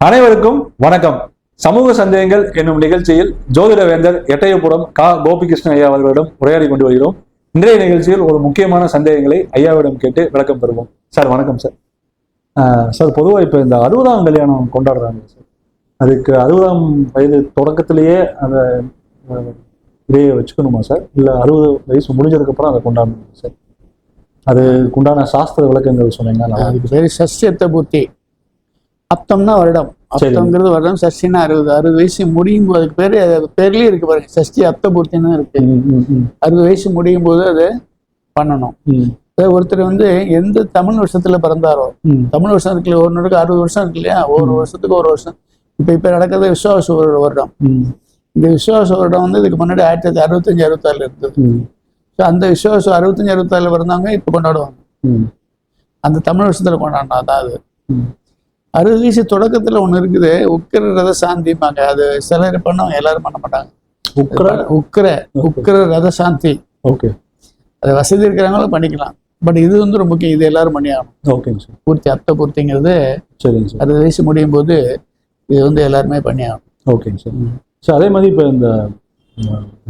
அனைவருக்கும் வணக்கம். சமூக சந்தேகங்கள் என்னும் நிகழ்ச்சியில் ஜோதிடவேந்தர் எட்டயபுரம் கா. கோபிகிருஷ்ண ஐயா அவர்களிடம் உரையாடி கொண்டு வருகிறோம். இன்றைய நிகழ்ச்சியில் ஒரு முக்கியமான சந்தேகங்களை ஐயாவிடம் கேட்டு விளக்கம் பெறுவோம். சார் வணக்கம் சார். சார் பொதுவாக இப்போ இந்த அறுபதாம் கல்யாணம் கொண்டாடுறாங்க சார். அதுக்கு அறுபதாம் வயது தொடக்கத்திலேயே அந்த ஆஹ், இதையே வச்சுக்கணுமா சார்? இல்லை அறுபது வயசு முடிஞ்சதுக்கப்புறம் அதை கொண்டாடணுமா சார்? அதுக்குண்டான சாஸ்திர விளக்கங்கள் சொன்னீங்கன்னா அதுக்கு பேர் சஷ்டியத்த பூர்த்தி அப்தம்னா வருடம். அப்தம்ங்கிறது வருடம். சஷ்டினா அறுபது அறுபது வயசு முடியும் போது அதுக்கு பேரு பேர்லயே இருக்கு பாருங்க. சஷ்டி அப்த பூர்த்தின்னு இருக்கு அறுபது வயசு முடியும் போது அதை பண்ணணும். ஒருத்தர் வந்து எந்த தமிழ் வருஷத்துல பிறந்தாரோ. தமிழ் வருஷம் இருக்கு இல்லையா, ஒரு நாளுக்கு அறுபது வருஷம் இருக்கு இல்லையா ஒரு வருஷத்துக்கு ஒரு வருஷம். இப்ப இப்ப நடக்கிறது விஸ்வாச வருட- வருடம். இந்த விஸ்வாச வருடம் வந்து இதுக்கு முன்னாடி ஆயிரத்தி தொள்ளாயிரத்தி அறுபத்தஞ்சு அறுபத்தாறுல இருந்தது. So அந்த விஸ்வாசம் அறுபத்தஞ்சு அறுபத்தாறுல பிறந்தவங்க இப்ப கொண்டாடுவாங்க. அந்த தமிழ் வருஷத்துல கொண்டாடணும் அதான் அது வயசு தொடக்கத்துல ஒண்ணு இருக்குது உக்கிர ரத சாந்திம்பாங்க. அது சிலர் பண்ணுவாங்க எல்லாரும் பண்ண மாட்டாங்க. உக்ர உக்கிர உக்கிர ரத சாந்தி. ஓகே. அது வசதி இருக்கிறவங்களும் பண்ணிக்கலாம். பட் இது வந்து ரொம்ப முக்கியம். இது எல்லாரும் பண்ணி ஆகணும். ஓகேங்க சார். பூர்த்தி அர்த்த பூர்த்திங்கிறது சரிங்க சார். அறுபது வயசு முடியும் போது இது வந்து எல்லாருமே பண்ணி ஆகணும். ஓகேங்க சார். சார் அதே மாதிரி இப்போ இந்த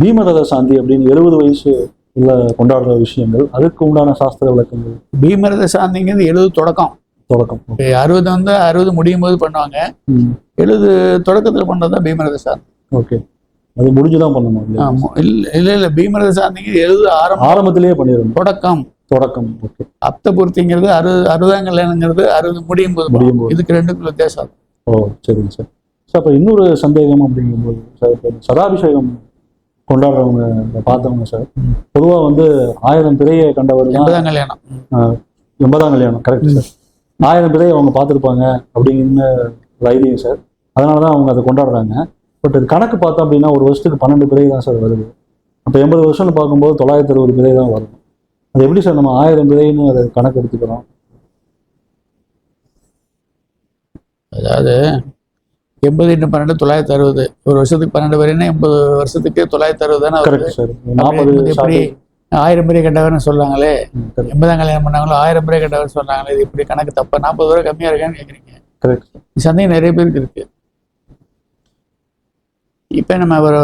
பீமரத சாந்தி அப்படின்னு எழுபது வயசு உள்ள கொண்டாடுற விஷயங்கள் அதுக்கு உண்டான சாஸ்திர விளக்கங்கள்? பீமரத சாந்திங்கிறது எழுபது தொடக்கம். தொடக்கம். அறுபது வந்து அறுபது முடியும் போது பண்ணுவாங்க. ம், எழுபது தொடக்கத்துல பண்றது தான் பீமரத சாந்தி ஓகே. அது முடிஞ்சுதான் பண்ணணும். இல்லையா? ஆமா. இல்ல இல்ல இல்ல. பீமரத சாந்திங்க எழுபது ஆரம்பம். ஆரம்பத்திலேயே பண்ணிடணும். தொடக்கம். தொடக்கம். ஓகே. அப்த பூர்த்திங்கிறது அறுபது அறுபதாம் கல்யாணங்கிறது அறுபது முடியும் போது முடியும் போது. இதுக்கு ரெண்டுக்குள்ள வித்தியாசம் ஓ சரிங்க சார். சார் அப்போ இன்னொரு சந்தேகம் அப்படிங்கும்போது சார் இப்போ சதாபிஷேகம் கொண்டாடுறவங்க பார்த்தவங்க சார் பொதுவாக வந்து ஆயிரம் பிறையை கண்டவர் எண்பதாம் கல்யாணம். எண்பதாம் கல்யாணம். கரெக்ட் சார் ஆயிரம் பேரை அவங்க பார்த்துருப்பாங்க அப்படிங்கிற ஒரு ஐடியா சார். அதனால தான் அவங்க அதை கொண்டாடுறாங்க. பட் இது கணக்கு பார்த்தோம் அப்படின்னா ஒரு வருஷத்துக்கு பன்னெண்டு பிறை தான் சார் வருது. அப்போ எண்பது வருஷம்னு பார்க்கும்போது தொள்ளாயிரத்தி அறுபது பிறை தான் வரும். அது எப்படி சார் நம்ம ஆயிரம் பிறைன்னு அதை கணக்கு எடுத்துக்கிறோம்? அதாவது எண்பது பன்னெண்டு தொள்ளாயிரத்தி அறுபது. ஒரு வருஷத்துக்கு பன்னெண்டு வரைன்னா எண்பது வருஷத்துக்கு தொள்ளாயிரத்தி அறுபது தானே வருது. எப்படி ஆயிரம் பேரை கண்டவர்னு சொல்றாங்களே கரெக்ட். எண்பதாம் கல்யாணம் பண்ணாங்களோ ஆயிரம் பேரை கண்டவர்னு சொல்றாங்களே இது இப்படி கணக்கு தப்பா நாற்பது வரை கம்மியா இருக்கான்னு கேக்குறீங்க. சந்தேகம் நிறைய பேருக்கு இருக்கு. இப்ப நம்ம ஒரு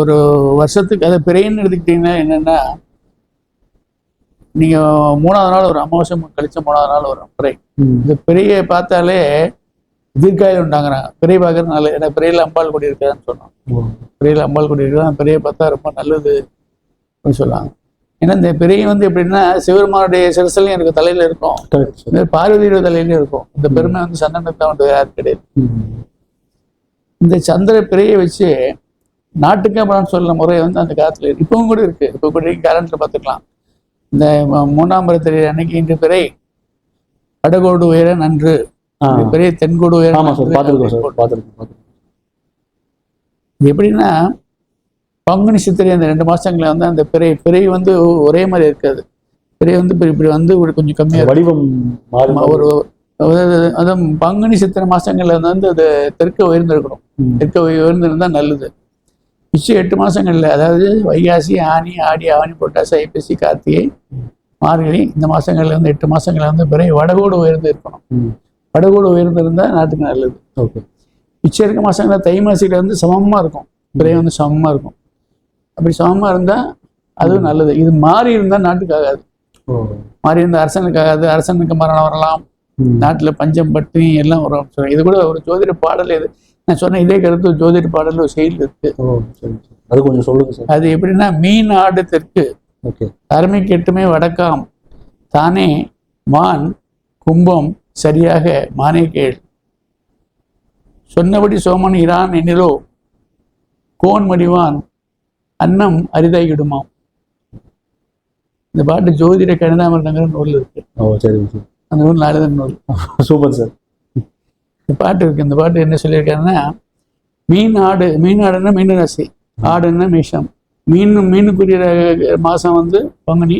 ஒரு வருஷத்துக்கு அதை பிறைன்னு எடுத்துக்கிட்டீங்கன்னா என்னன்னா நீங்க மூணாவது நாள் ஒரு அமாவாசை கழிச்ச மூணாவது நாள் வரும் பிறை. இந்த பிறையை பார்த்தாலே தீர்க்காயம் உண்டாங்கிறாங்க. பிறை பார்க்கறது நல்லது. ஏன்னா பிறையில அம்பாள் கொடி இருக்காதுன்னு சொன்னோம் பிறையில அம்பாள் கொடி இருக்கா பிறையை பார்த்தா ரொம்ப நல்லது அப்படின்னு சொல்லுவாங்க ஏன்னா இந்த பிறை வந்து எப்படின்னா சிவருமானுடைய சிரசலையும் இருக்கு தலையில இருக்கும். பார்வதியோட தலையிலயும் இருக்கும். இந்த பெருமை வந்து சந்தனத்தை வந்து யாரும் கிடையாது. இந்த சந்திர பிறையை வச்சு நாட்டுக்கு பலன் சொல்ல முறை வந்து அந்த காலத்துல இருக்கு. இப்பவும் கூட இருக்கு. இப்போ கூட கரண்ட்ல பார்த்துக்கலாம். இந்த மூணாம் பரத்திரை அன்னைக்கு இன்று பிறை. வடகோடு உயர நன்று. பிறை தென்கோடு உயர எப்படின்னா பங்குனி சித்திரை அந்த ரெண்டு மாசங்கள்ல வந்து அந்த பிறை பிறை வந்து ஒரே மாதிரி இருக்காது. பிறை வந்து இப்படி இப்படி வந்து கொஞ்சம் கம்மியா இருக்கும். வடிவம் ஒரு அதான் பங்குனி சித்திரை மாசங்கள்ல வந்து அது தெற்க உயர்ந்திருக்கணும். தெற்க உயர்ந்திருந்தா நல்லது. மிச்சம் எட்டு மாசங்கள்ல அதாவது வைகாசி ஆனி ஆடி ஆவணி புரட்டாசி ஐப்பசி கார்த்திகை மார்கழி இந்த மாசங்கள்ல வந்து எட்டு மாசங்கள்ல வந்து பிறை வடகோடு உயர்ந்து இருக்கணும். வடகோடு உயர்ந்து இருந்தா நாட்டுக்கு நல்லது. ஓகே. மிச்சம் இருக்க மாசங்கள்ல தை மாசியில வந்து சமமா இருக்கும். பிறை வந்து சமமா இருக்கும். அப்படி சமமா இருந்தா அதுவும் நல்லது. இது மாறி இருந்தா நாட்டுக்கு ஆகாது. ஓ. மாறி இருந்தா அரசனுக்கு ஆகாது. அரசனுக்கு மரணம் வரலாம். நாட்டுல பஞ்சம் பட்டினி எல்லாம் வரும். இது கூட ஒரு ஜோதிட பாடல் இது. நான் சொன்ன இதே கருத்து ஜோதிட பாடல் ஒரு செயல் இருக்கு. அது கொஞ்சம் சொல்லுங்க சார். அது எப்படின்னா மீன் ஆடு தெற்கு. அருமை கெட்டுமே வடக்காம். தானே மான் கும்பம் சரியாக மானே கேள். சொன்னபடி சோமன் இரான் எண்ணிலோ கோன் மடிவான் அன்னம் அரிதாகிடுமாம் இந்த பாட்டு ஜோதிட கணிதாமிருதங்கிற நூல் இருக்கு. ஓ சார். அந்த நூல் நாலுதான் நூல். Super sir. இந்த பாட்டு இருக்கு. இந்த பாட்டு என்ன சொல்லியிருக்காருன்னா மீன் ஆடு மீன் ஆடுன்னா மீன ராசி ஆடுன்னா மேஷம். மீன் மீனுக்குரிய மாசம் வந்து பங்குனி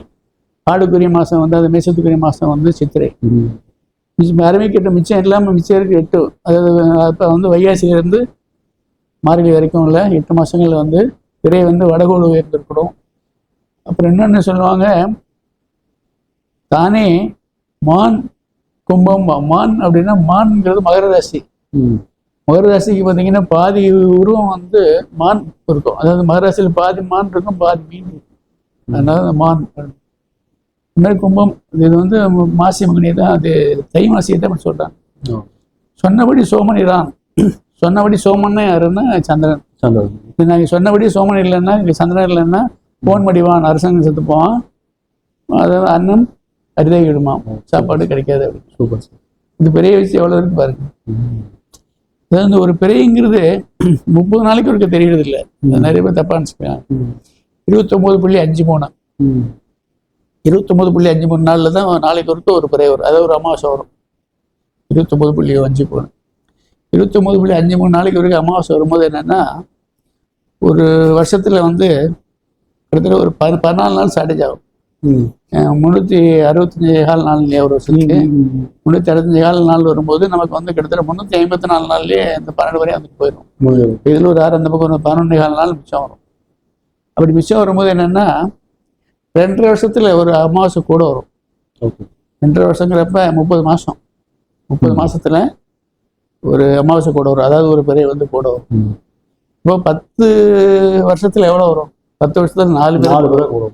ஆடுக்குரிய மாசம் வந்து அது மேஷத்துக்குரிய மாசம் வந்து சித்திரை. மிச்சம் அரமைக்கிட்ட மிச்சம் இல்லாமல் மிச்சம் இருக்கு எட்டு. அதாவது அப்போ வந்து வைகாசியிலேருந்து மார்கழி வரைக்கும் உள்ள எட்டு மாசங்கள்ல வந்து பிறை வந்து வடகோடு உயர்ந்திருக்கணும் அப்புறம் என்னென்ன சொல்லுவாங்க? தானே மான் கும்பம் மான் அப்படின்னா மான்ங்கிறது மகர ராசி. மகர ராசிக்கு பார்த்தீங்கன்னா பாதி உருவம் வந்து மான் இருக்கும். அதாவது மகர ராசியில் பாதி மான் இருக்கும் பாதி மீன் இருக்கும். அதனால மான் இந்த மாதிரி கும்பம் இது வந்து மாசி மகனி தான் அது தை மாசியை தான் சொல்றாங்க. சொன்னபடி சோமன் இரான் சொன்னபடி சோமன்னா யாருன்னா சந்திரன். சந்திரன். நாங்கள் சொன்னபடி சோமன் இல்லைன்னா இங்கே சந்திரன் இல்லைன்னா போன் மடிவான் அரசாங்கம் செத்து போவான். அதாவது அன்னம் அரிதாகி விடுமாம் சாப்பாடு கிடைக்காது அப்படின்னு சூப்பர். இது பெரிய விஷயம் எவ்வளோ இருக்கு பாருங்க. அதாவது இந்த ஒரு பிறைங்கிறது முப்பது நாளைக்கு ஒருக்க தெரியறது இல்லை நிறைய பேர் தப்பா நினச்சிக்கலாம் இருபத்தொம்போது புள்ளி அஞ்சு மூணு. இருபத்தொம்போது புள்ளி அஞ்சு மூணு நாளில் தான் நாளைக்கு ஒருக்க ஒரு பிறை வரும். அதாவது ஒரு அமாவாசை வரும். இருபத்தொம்போது புள்ளி அஞ்சு மூணு. இருபத்தொம்போது புள்ளி அஞ்சு மூணு நாளைக்கு வரைக்கும் அமாவாசை வரும்போது என்னன்னா ஒரு வருஷத்துல வந்து கிட்டத்தட்ட ஒரு பதி பதினாலு நாள் ஷார்டேஜ் ஆகும். முந்நூற்றி அறுபத்தஞ்சு கால் நாள் இல்லையா ஒரு வருஷத்துக்கு முந்நூற்றி அறுபத்தஞ்சு கால் நாள் வரும்போது நமக்கு வந்து கிட்டத்தட்ட முந்நூற்றி ஐம்பத்தி நாலு நாள்லயே இந்த பன்னெண்டு வரையும் வந்துட்டு போயிடும். இதில் ஒரு ஆறு அந்த பக்கம் ஒரு பதினொன்று கால் நாள் மிச்சம் வரும். அப்படி மிச்சம் வரும்போது என்னன்னா ரெண்டரை வருஷத்துல ஒரு அமாவாசை கூட வரும். ரெண்டரை வருஷங்கிறப்ப முப்பது மாசம். முப்பது மாசத்துல ஒரு அமாவாசை கூட வரும். அதாவது ஒரு பெரிய வந்து கூட வரும். இப்போ பத்து வருஷத்துல எவ்வளவு வரும்? பத்து வருஷத்துல நாலு பேர் நாலு பேர் வரும். கூட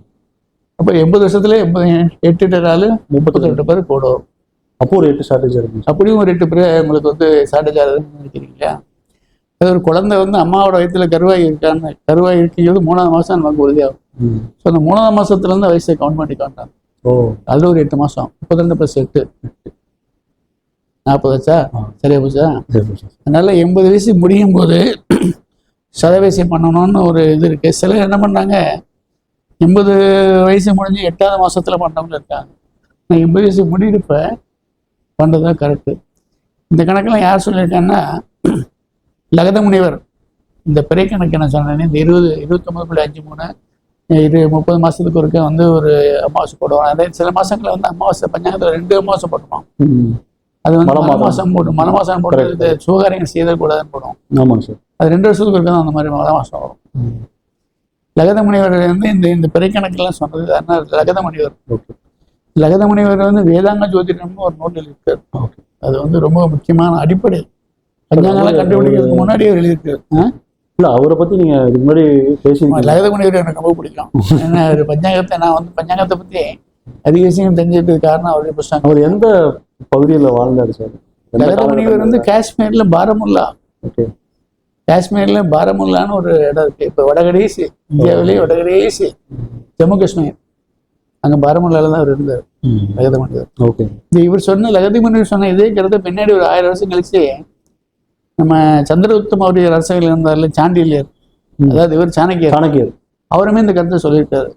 அப்போ எண்பது வருஷத்துல எண்பது எட்டு எட்டு நாலு முப்பத்தி ரெண்டு பேர் கூட வரும். அப்போ ஒரு எட்டு ஷார்டேஜ் இருக்கும் அப்படியும் ஒரு எட்டு பேர் உங்களுக்கு வந்து ஷார்டேஜ் ஆகுதுன்னு நினைக்கிறீங்களா அது ஒரு குழந்தை வந்து அம்மாவோட வயித்துல கருவாய் இருக்கான்னு கருவாய் இருக்கும்போது மூணாவது மாசம் நமக்கு உறுதியாகும். ஸோ அந்த மூணாவது மாசத்துல இருந்து வயசை கவுண்ட் பண்ணி காட்டாங்க ஓ. அது ஒரு எட்டு மாசம். முப்பத்தி ரெண்டு ப்ளஸ் எட்டு. நாற்பது வச்சா. சரியா போச்சா? அதனால எண்பது வயசு முடியும் போது சதவீசம் பண்ணணும்னு ஒரு இது இருக்கு. சிலர் என்ன பண்ணாங்க எண்பது வயசு முடிஞ்சு எட்டாவது மாசத்துல பண்ணவங்க இருக்காங்க. நான் எண்பது வயசு முடியிருப்ப பண்ணுறது கரெக்டு இந்த கணக்கெல்லாம் யார் சொல்லியிருக்காங்கன்னா லகத முனிவர். இந்த பிறை கணக்கு என்ன சொன்னேன் இந்த இருபது இருபத்தொம்பது புள்ளி அஞ்சு மூணு இரு முப்பது மாசத்துக்கு ஒருக்க வந்து ஒரு அமாவாசை போடுவாங்க. அதே சில மாசங்களில் வந்து அமாவாசை பஞ்சாங்கத்தில் ரெண்டு அமாவாசை போட்டுப்பான் ம். அது வந்து மலை மலை மாதம். மாசம் போடும் மலை மாசம் போட்டு சுகாரியம் செய்தக்கூடாதுன்னு போடும். ஆமாங்க சார். அது ரெண்டு வருஷத்துக்கு ஒருக்க தான் அந்த மாதிரி மலை மாசம் வரும். லகத முனிவர் வந்து இந்த இந்த பிறை கணக்கெல்லாம் சொன்னது என்ன லகத முனிவர் லகத முனிவர் வந்து வேதாங்க ஜோதிடம்னு ஒரு நூல் எழுதியிருக்காரு. அது வந்து ரொம்ப முக்கியமான அடிப்படை. பஞ்சாங்கெல்லாம் கண்டுபிடிக்கிறதுக்கு முன்னாடி அவர் எழுதியிருக்காரு? இல்ல அவரை பத்தி நீங்க இதுக்கு முன்னாடி பேசியிருக்கீங்க. லகத முனிவர் எனக்கு ரொம்ப பிடிக்கும். ஏன்னா பஞ்சாங்கத்தை நான் வந்து பஞ்சாங்கத்தை பத்தி அதிக விஷயம் தெரிஞ்சுக்கிட்டது காரணம் அவருடைய புஸ்தகம். அவர் எந்த பகுதியில வாழ்ந்தாரு சார். முனிவர் வந்து காஷ்மீர்ல பாரமுல்லா. காஷ்மீர்ல பாரமுல்லான்னு ஒரு இடம் இருக்கு. இப்போ வடகடேசி இந்தியாவிலேயே வடகடேசி ஜம்மு காஷ்மீர். அங்க பாரமுல்லால தான் அவர் இருந்தார் லகத முனிவர் ஓகே. இந்த இவர் சொன்ன லகதி முனிவர் சொன்ன இதே கருத்தை பின்னாடி ஒரு ஆயிரம் வருஷம் கழிச்சு நம்ம சந்திரகுப்த மௌரிய அரசர்கள் இருந்தார்ல சாண்டில்யர். அதாவது இவர் சாணக்கியர். சாணக்கியர். அவருமே இந்த கருத்தை சொல்லியிருக்காரு.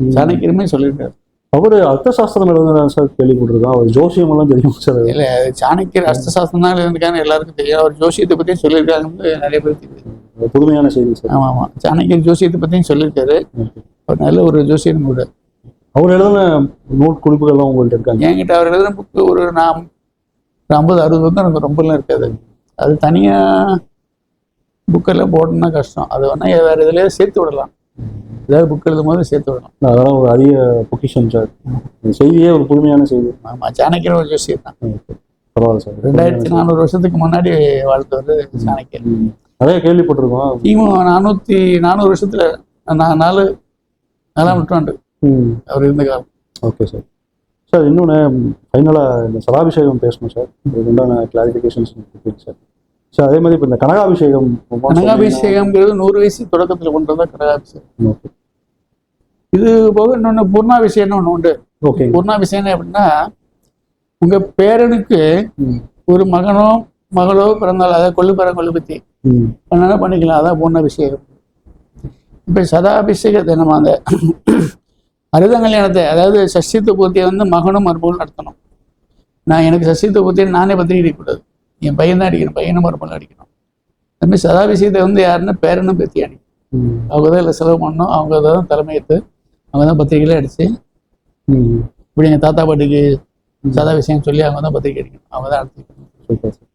சாணக்கியருமே சொல்லியிருக்காரு. அவரு அர்த்தசாஸ்திரம் எழுதுனா சார் கேள்விப்பட்டிருக்கோம். அவர் ஜோசியம் எல்லாம் தெரியும் சார். இல்ல சாணக்கியர் அஸ்தசாஸ்திரம் தான் இருந்திருக்காங்க எல்லாருக்கும் தெரியும். அவர் ஜோசியத்தை பத்தியும் சொல்லியிருக்காங்கன்னு நிறைய பேர் தெரியுது. புதுமையான செய்தி சார். ஆமா ஆமா. சாணக்கியர் ஜோசியத்தை பத்தியும் சொல்லியிருக்காரு. அவர் நல்ல ஒரு ஜோசியன் கூட. அவர் எழுதின நோட் குறிப்புகள்லாம் உங்கள்ட்ட இருக்காங்க என்கிட்ட அவர் எழுதுன புக்கு ஒரு நாம் ஒரு ஐம்பது அறுபது புக்கு எனக்கு ரொம்பலாம் இருக்காது. அது தனியா புக்கெல்லாம் போடணும்னா கஷ்டம். அது வேணா வேற இதுலயே சேர்த்து விடலாம். ஏதாவது புக் எழுதும் போது சேர்த்து விடலாம் அதெல்லாம் ஒரு அரிய பொக்கிஷன் சார். செய்தியே ஒரு புதுமையான செய்தி. ஆமா சாணக்கியர் ஒரு ஜோசியர் தான். பரவாயில்ல சார். ரெண்டாயிரத்தி நானூறு வருஷத்துக்கு முன்னாடி வாழ்த்தவர் சாணக்கியர். நிறைய கேள்விப்பட்டிருக்கோம். கிமு நானூத்தி நானூறு வருஷத்துல நாலு நாலாம் நூற்றாண்டு அவர் இருந்த காலம். Okay sir. சார் இன்னொன்று ஃபைனலாக இந்த சலாபிஷேகம் பேசணும் சார். இதுக்கு உண்டான கிளாரிஃபிகேஷன்ஸ் சார். சார் அதே மாதிரி இப்போ இந்த கனகாபிஷேகம் கனகாபிஷேகம்ங்கிறது நூறு வயசு தொடக்கத்துல கொண்டு வந்தா கனகாபிஷேகம் இது போக இன்னொன்னு பூர்ணாபிஷேகம்னு ஒண்ணு உண்டு. ஓகே. பூர்ணாபிஷேகம் எப்படின்னா உங்க பேரனுக்கு ஒரு மகனோ மகளோ பிறந்தால் அதாவது கொள்ளு பேரன் கொள்ளு ம். பண்ணாலும் பண்ணிக்கலாம். அதான் பூர்ணாபிஷேகம். இப்போ சதாபிஷேகத்தை நம்ம அந்த அறுத கல்யாணத்தை அதாவது சஷ்டித்த பூர்த்தியை வந்து மகனும் மருமகளும் நடத்தணும். நான் எனக்கு சஷ்டித்த பூர்த்தியை நானே பத்திரிக்கை அடிக்கக்கூடாது என் பையன் தான் அடிக்கணும் பையனும் மருமகளும் அடிக்கணும். அதுமாதிரி சதாபிஷேகத்தை வந்து யாருன்னா பேரனும் பேத்தி அடிக்கணும் ம். அவங்க தான் இல்லை செலவு பண்ணணும் அவங்க தான் தலைமையேற்று அவங்க தான் பத்திரிகையில அடிச்சு இப்படி எங்கள் தாத்தா பாட்டிக்கு சதாபிஷேகம் சொல்லி அவங்க தான் பத்திரிக்கை அடிக்கணும் அவங்க தான் சார்.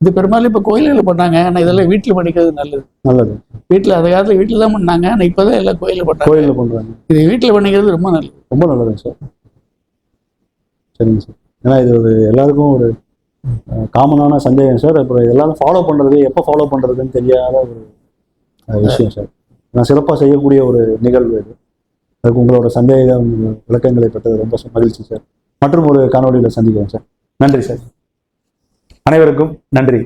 இது பெரும்பாலும் இப்போ கோயில்களில் பண்ணாங்க ஆனால் இதெல்லாம் வீட்டில் படிக்கிறது நல்லது. நல்லது. வீட்டில் அந்த காலத்தில் வீட்டில் தான் பண்ணாங்க ஆனால் இப்போ தான் எல்லாம் கோயிலில் பண்ணாங்க கோயிலில் பண்ணுறாங்க இது வீட்டில் பண்ணிக்கிறது ரொம்ப நல்லது. ரொம்ப நல்லதுங்க சார். சரிங்க சார். ஏன்னா இது ஒரு எல்லாருக்கும் ஒரு காமனான சந்தேகம் சார். அப்புறம் இதெல்லாம் ஃபாலோ பண்ணுறது எப்போ ஃபாலோ பண்ணுறதுன்னு தெரியாத ஒரு விஷயம் சார். நான் சிறப்பாக செய்யக்கூடிய ஒரு நிகழ்வு இது. அதுக்கு உங்களோட சந்தேகம் விளக்கங்களை பெற்றது ரொம்ப மகிழ்ச்சி சார். மற்றும் ஒரு காணொலியில் சந்திக்கிறேன் சார். நன்றி சார். அனைவருக்கும் நன்றி.